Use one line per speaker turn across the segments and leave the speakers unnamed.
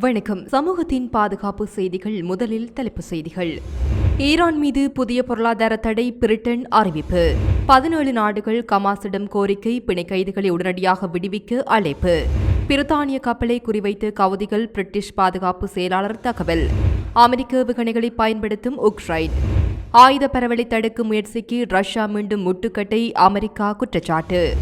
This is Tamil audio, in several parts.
வணக்கம். சமூகத்தின் பாதுகாப்பு செய்திகள் முதலில் தலைப்பு செய்திகள். ஈரான் மீது புதிய பொருளாதார தடை பிரிட்டன் அறிவிப்பு. பதினேழு நாடுகள் கமாசிடம் கோரிக்கை பிணை கைதிகளை உடனடியாக விடுவிக்க அழைப்பு. பிரித்தானிய கப்பலை குறிவைத்து கவுதிகள் பிரிட்டிஷ் பாதுகாப்பு செயலாளர் தகவல். அமெரிக்க ஏவுகணைகளை பயன்படுத்தும் உக்ரைன். ஆயுத பரவலை தடுக்கும் முயற்சிக்கு ரஷ்யா மீண்டும் முட்டுக்கட்டை அமெரிக்கா குற்றச்சாட்டு.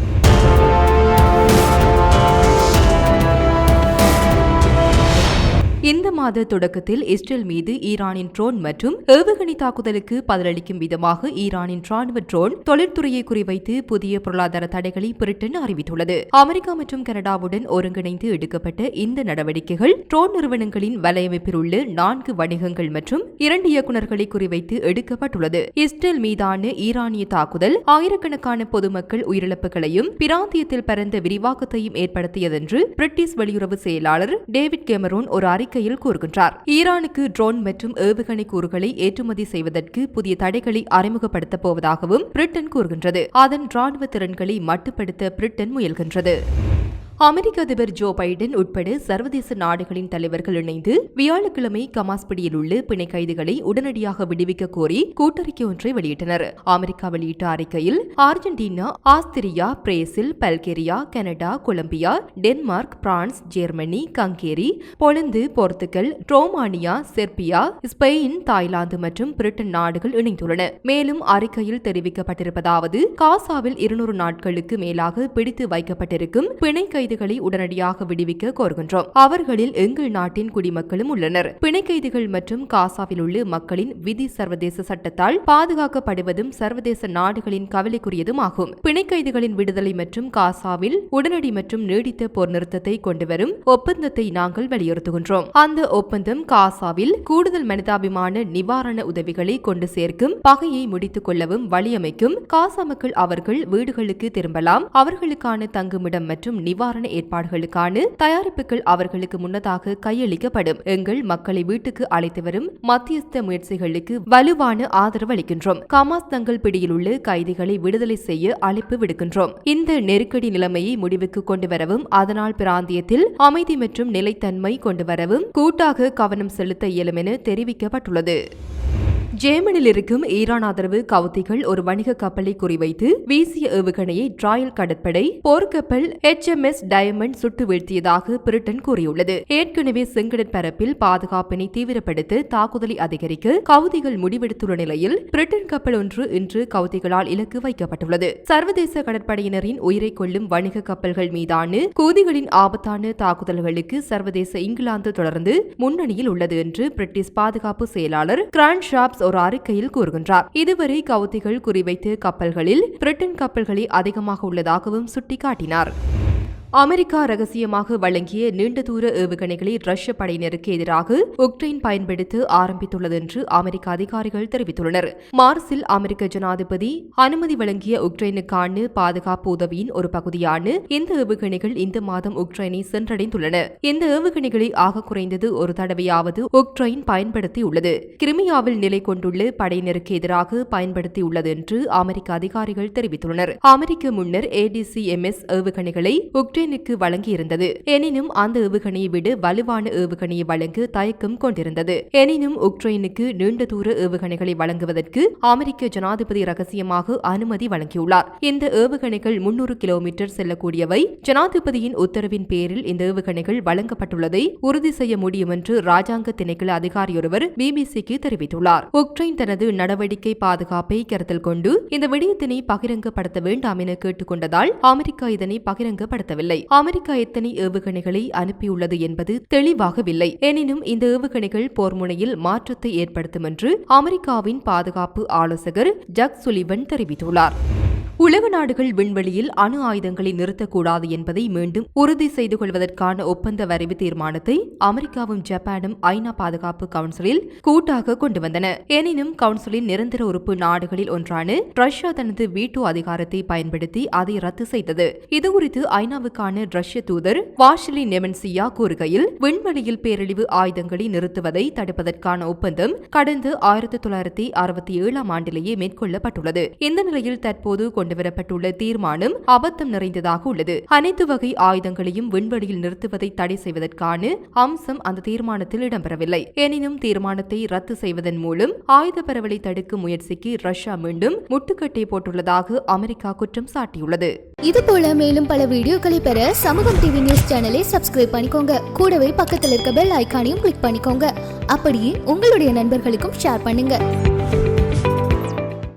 இந்த மாத தொடக்கத்தில் இஸ்ரேல் மீது ஈரானின் ட்ரோன் மற்றும் ஏவுகணை தாக்குதலுக்கு பதிலளிக்கும் விதமாக ஈரானின் ராணுவ ட்ரோன் தொழில்துறையை குறிவைத்து புதிய பொருளாதார தடைகளை பிரிட்டன் அறிவித்துள்ளது. அமெரிக்கா மற்றும் கனடாவுடன் ஒருங்கிணைந்து எடுக்கப்பட்ட இந்த நடவடிக்கைகள் ட்ரோன் நிறுவனங்களின் வலையமைப்பில் உள்ள நான்கு வணிகங்கள் மற்றும் இரண்டு இயக்குநர்களை குறிவைத்து எடுக்கப்பட்டுள்ளது. இஸ்ரேல் மீதான ஈரானிய தாக்குதல் ஆயிரக்கணக்கான பொதுமக்கள் உயிரிழப்புகளையும் பிராந்தியத்தில் பரந்த விரிவாக்கத்தையும் ஏற்படுத்தியதென்று பிரிட்டிஷ் வெளியுறவு செயலாளர் டேவிட் கேமரோன் ஒரு அறிக்கை அறிக்கையில் கூறுகின்றார். ஈரானுக்கு ட்ரோன் மற்றும் ஏவுகணை கூறுகளை ஏற்றுமதி செய்வதற்கு புதிய தடைகளை அறிமுகப்படுத்தப் போவதாகவும் பிரிட்டன் கூறுகின்றது. அதன் ராணுவ திறன்களை மட்டுப்படுத்த பிரிட்டன் முயல்கின்றது. அமெரிக்க அதிபர் ஜோ பைடன் உட்பட சர்வதேச நாடுகளின் தலைவர்கள் இணைந்து வியாழக்கிழமை கமாஸ்பிடியில் உள்ள பிணை கைதிகளை உடனடியாக விடுவிக்க கோரி கூட்டறிக்கை ஒன்றை வெளியிட்டனர். அமெரிக்கா வெளியிட்ட அறிக்கையில் Argentina Austria Brazil Bulgaria Canada Colombia Denmark France Germany Hungary Poland Portugal Romania Serbia Spain Thailand மற்றும் பிரிட்டன் நாடுகள் இணைந்துள்ளன. மேலும் அறிக்கையில் தெரிவிக்கப்பட்டிருப்பதாவது காசாவில் இருநூறு நாட்களுக்கு மேலாக பிடித்து வைக்கப்பட்டிருக்கும் பிணை கைதிகளை உடனடியாக விடுவிக்க கோருகின்றோம். அவர்களில் எங்கள் நாட்டின் குடிமக்களும் உள்ளனர். பிணை கைதிகள் மற்றும் காசாவில் உள்ள மக்களின் விதி சர்வதேச சட்டத்தால் பாதுகாக்கப்படுவதும் சர்வதேச நாடுகளின் கவலைக்குரியதும் ஆகும். பிணை கைதிகளின் விடுதலை மற்றும் காசாவில் உடனடி மற்றும் நீடித்த போர் நிறுத்தத்தை கொண்டுவரும் ஒப்பந்தத்தை நாங்கள் வலியுறுத்துகின்றோம். அந்த ஒப்பந்தம் காசாவில் கூடுதல் மனிதாபிமான நிவாரண உதவிகளை கொண்டு சேர்க்கும் பகையை முடித்துக் கொள்ளவும் வழியமைக்கும் காசா மக்கள் அவர்கள் வீடுகளுக்கு திரும்பலாம். அவர்களுக்கான தங்குமிடம் மற்றும் நிவாரண நிவாரண ஏற்பாடுகளுக்கான தயாரிப்புகள் அவர்களுக்கு முன்னதாக கையளிக்கப்படும். எங்கள் மக்களை வீட்டுக்கு அழைத்து வரும் மத்தியஸ்த முயற்சிகளுக்கு வலுவான ஆதரவு அளிக்கின்றோம். கமாஸ் தங்கள் பிடியில் உள்ள கைதிகளை விடுதலை செய்ய அழைப்பு விடுக்கின்றோம். இந்த நெருக்கடி நிலைமையை முடிவுக்கு கொண்டு வரவும் அதனால் பிராந்தியத்தில் அமைதி மற்றும் நிலைத்தன்மை கொண்டு வரவும் கூட்டாக கவனம் செலுத்த இயலும் என தெரிவிக்கப்பட்டுள்ளது. ஜேமனில் இருக்கும் ஈரான் ஆதரவு கவுத்திகள் ஒரு வணிக கப்பலை குறிவைத்து வீசிய ஏவுகணையை டிராயல் கடற்படை போர்க்கப்பல் எச் எம் எஸ் டயமண்ட் சுட்டு வீழ்த்தியதாக பிரிட்டன் கூறியுள்ளது. ஏற்கனவே செங்கடற்பரப்பில் பாதுகாப்பினை தீவிரப்படுத்த தாக்குதலை அதிகரிக்க கவுதிகள் முடிவெடுத்துள்ள நிலையில் பிரிட்டன் கப்பல் ஒன்று இன்று கவுதிகளால் இலக்கு வைக்கப்பட்டுள்ளது. சர்வதேச கடற்படையினரின் உயிரை கொள்ளும் வணிக கப்பல்கள் மீதான கூதிகளின் ஆபத்தான தாக்குதல்களுக்கு சர்வதேச இங்கிலாந்து தொடர்ந்து முன்னணியில் உள்ளது என்று பிரிட்டிஷ் பாதுகாப்பு செயலாளர் கிராண்ட் ஷாப்ஸ் ஒரு அறிக்கையில் கூறுகின்றார். இதுவரை கவுத்திகள் குறிவைத்து கப்பல்களில் பிரிட்டன் கப்பல்களே அதிகமாக உள்ளதாகவும் சுட்டிக்காட்டினார். அமெரிக்கா ரகசியமாக வழங்கிய நீண்ட தூர ஏவுகணைகளை ரஷ்ய படையினருக்கு எதிராக உக்ரைன் பயன்படுத்த ஆரம்பித்துள்ளது என்று அமெரிக்க அதிகாரிகள் தெரிவித்துள்ளனர். மார்ஸில் அமெரிக்க ஜனாதிபதி அனுமதி வழங்கிய உக்ரைனுக்கான பாதுகாப்பு உதவியின் ஒரு பகுதியான இந்த ஏவுகணைகள் இந்த மாதம் உக்ரைனை சென்றடைந்துள்ளன. இந்த ஏவுகணைகளை ஆக குறைந்தது ஒரு தடவையாவது உக்ரைன் பயன்படுத்தியுள்ளது. கிரிமியாவில் நிலை கொண்டுள்ள படையினருக்கு எதிராக பயன்படுத்தியுள்ளது என்று அமெரிக்க அதிகாரிகள் தெரிவித்துள்ளனர். அமெரிக்க முன்னர் ஏடிசிஎம்எஸ் ஏவுகணைகளை உக்ரைன் உக்ரைனுக்கு வழங்கியிருந்தது. எனினும் அந்த ஏவுகணையை விட வலுவான ஏவுகணையை வழங்க தயக்கம் கொண்டிருந்தது. எனினும் உக்ரைனுக்கு நீண்ட தூர ஏவுகணைகளை வழங்குவதற்கு அமெரிக்க ஜனாதிபதி ரகசியமாக அனுமதி வழங்கியுள்ளார். இந்த ஏவுகணைகள் முன்னூறு கிலோமீட்டர் செல்லக்கூடியவை. ஜனாதிபதியின் உத்தரவின் பேரில் இந்த ஏவுகணைகள் வழங்கப்பட்டுள்ளதை உறுதி செய்ய முடியும் என்று ராஜாங்க திணைக்கள அதிகாரியொருவர் பிபிசிக்கு தெரிவித்துள்ளார். உக்ரைன் தனது நடவடிக்கை பாதுகாப்பை கருத்தில் கொண்டு இந்த விடயத்தினை பகிரங்கப்படுத்த வேண்டாம் என கேட்டுக்கொண்டதால் அமெரிக்கா இதனை பகிரங்கப்படுத்தவில்லை. தெரியவில்லை அமெரிக்கா எத்தனை ஏவுகணைகளை அனுப்பியுள்ளது என்பது தெளிவாகவில்லை. எனினும் இந்த ஏவுகணைகள் போர் முனையில் மாற்றத்தை ஏற்படுத்தும் என்று அமெரிக்காவின் பாதுகாப்பு ஆலோசகர் ஜக் சுலிவன் தெரிவித்துள்ளார். உலக நாடுகள் விண்வெளியில் அணு ஆயுதங்களை நிறுத்தக்கூடாது என்பதை மீண்டும் உறுதி செய்து கொள்வதற்கான ஒப்பந்த வரைவு தீர்மானத்தை அமெரிக்காவும் ஜப்பானும் ஐநா பாதுகாப்பு கவுன்சிலில் கூட்டாக கொண்டு வந்தன. எனினும் கவுன்சிலின் நிரந்தர உறுப்பு நாடுகளில் ஒன்றான ரஷ்யா தனது வீட்டோ அதிகாரத்தை பயன்படுத்தி அதை ரத்து செய்தது. இதுகுறித்து ஐநாவுக்கான ரஷ்ய தூதர் வாஷிலி நெமன்சியா கூறுகையில் விண்வெளியில் பேரழிவு ஆயுதங்களை நிறுத்துவதை தடுப்பதற்கான ஒப்பந்தம் கடந்த ஆயிரத்தி தொள்ளாயிரத்தி அறுபத்தி ஏழாம் ஆண்டிலேயே மேற்கொள்ளப்பட்டுள்ளது. இந்த நிலையில் தற்போது கொண்டுவரப்பட்டுள்ள தீர்மானம் அபத்தம் நிறைந்ததாக உள்ளது. அனைத்து வகை ஆயுதங்களையும் விண்வெளியில் நிறுத்துவதை தடை செய்வதற்கான அம்சம் அந்த தீர்மானத்தில் இடம்பெறவில்லை. எனினும் தீர்மானத்தை ரத்து செய்வதன் மூலம் ஆயுத பரவலை தடுக்கும் முயற்சிக்கு ரஷ்யா மீண்டும் முட்டுக்கட்டை போட்டுள்ளதாக அமெரிக்கா குற்றம் சாட்டியுள்ளது.
இதுபோல மேலும் பல வீடியோக்களை பெற சமூகம் டிவி நியூஸ் சேனலை சப்ஸ்கிரைப் பண்ணிக்கோங்க. கூடவே பக்கத்தில் இருக்க பெல் ஐகானையும் கிளிக் பண்ணிக்கோங்க. அப்படியே உங்களுடைய நண்பர்களுக்கும் ஷேர் பண்ணுங்க.